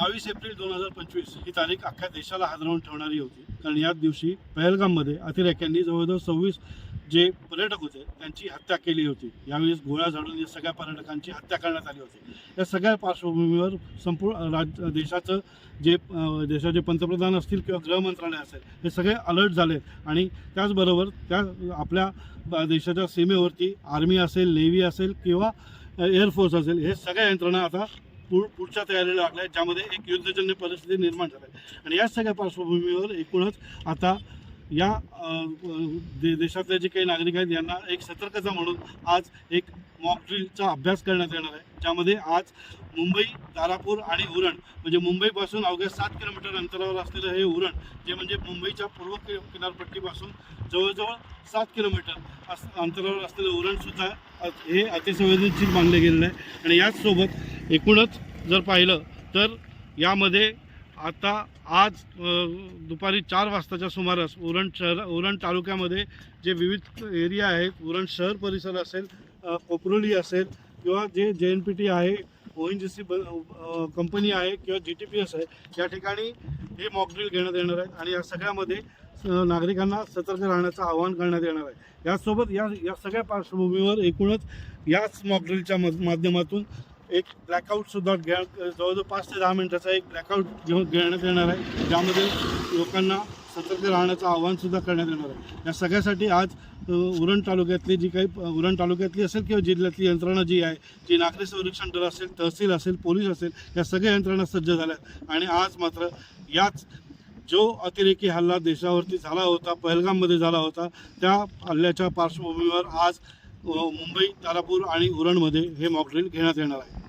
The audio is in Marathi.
बावीस एप्रिल दोन हजार पंचवीस ही तारीख अख्ख्या देशाला हादरवून ठेवणारी होती. कारण याच दिवशी पहलगाममध्ये अतिरेक्यांनी जवळजवळ सव्वीस जे पर्यटक होते त्यांची हत्या केली होती. यावेळेस गोळ्या झाडून या सगळ्या पर्यटकांची हत्या करण्यात आली होती. या सगळ्या पार्श्वभूमीवर संपूर्ण राज देशाचं जे देशाचे पंतप्रधान असतील किंवा गृह मंत्रालय असेल हे सगळे अलर्ट झाले. आणि त्याचबरोबर त्या आपल्या देशाच्या सीमेवरती आर्मी असेल नेव्ही असेल किंवा एअरफोर्स असेल हे सगळ्या यंत्रणा आता पुढच्या तयारीला लागला आहे ज्यामध्ये एक युद्धजन्य परिस्थिती निर्माण झाली आहे. आणि या सगळ्या पार्श्वभूमीवर एकूणच आता या दे देशातले जे काही नागरिक आहेत यांना एक सतर्कता म्हणून आज एक मॉक ड्रिलचा अभ्यास करण्यात येणार आहे ज्यामध्ये आज मुंबई तारापूर आणि उरण म्हणजे मुंबईपासून अवघ्या सात किलोमीटर अंतरावर असलेलं हे उरण जे म्हणजे मुंबईच्या पूर्व किनारपट्टीपासून जवळजवळ सात किलोमीटर अस अंतरावर असलेलं उरणसुद्धा हे अतिसंवेदनशील मानले गेलेलं आहे. आणि याचसोबत एकूणच जर पाहिलं तर यामध्ये आता आज दुपारी चार वाजताच्या सुमारास उरण शहर उरण तालुक्यामध्ये जे विविध एरिया आहेत उरण शहर परिसर असेल कोपरोली असेल किंवा जे जे एन पी टी आहे ओ एन जी सी ब कंपनी आहे किंवा जी टी पी एस आहे या ठिकाणी हे मॉकड्रिल घेण्यात येणार आहेत. आणि या सगळ्यामध्ये नागरिकांना सतर्क राहण्याचं आवाहन करण्यात येणार आहे. याचसोबत या या सगळ्या पार्श्वभूमीवर एकूणच याच मॉकड्रिलच्या माध्यमातून एक ब्लॅकआउटसुद्धा घ्या जवळजवळ पाच ते दहा मिनिटाचा एक ब्लॅकआउट घेऊन घेण्यात येणार आहे. ज्यामध्ये लोकांना सतर्क राहण्याचं आवाहनसुद्धा करण्यात येणार आहे. या सगळ्यासाठी आज उरण तालुक्यातली जी काही उरण तालुक्यातली असेल किंवा जिल्ह्यातली यंत्रणा जी आहे जी नागरी संरक्षण दल असेल तहसील असेल पोलीस असेल या सगळ्या यंत्रणा सज्ज झाल्या आहेत. आणि आज मात्र याच जो अतिरेकी हल्ला देशावरती झाला होता पहलगाममध्ये झाला होता त्या हल्ल्याच्या पार्श्वभूमीवर आज मुंबई तारापूर आणि उरणमध्ये हे मॉकड्रिल घेण्यात येणार आहे.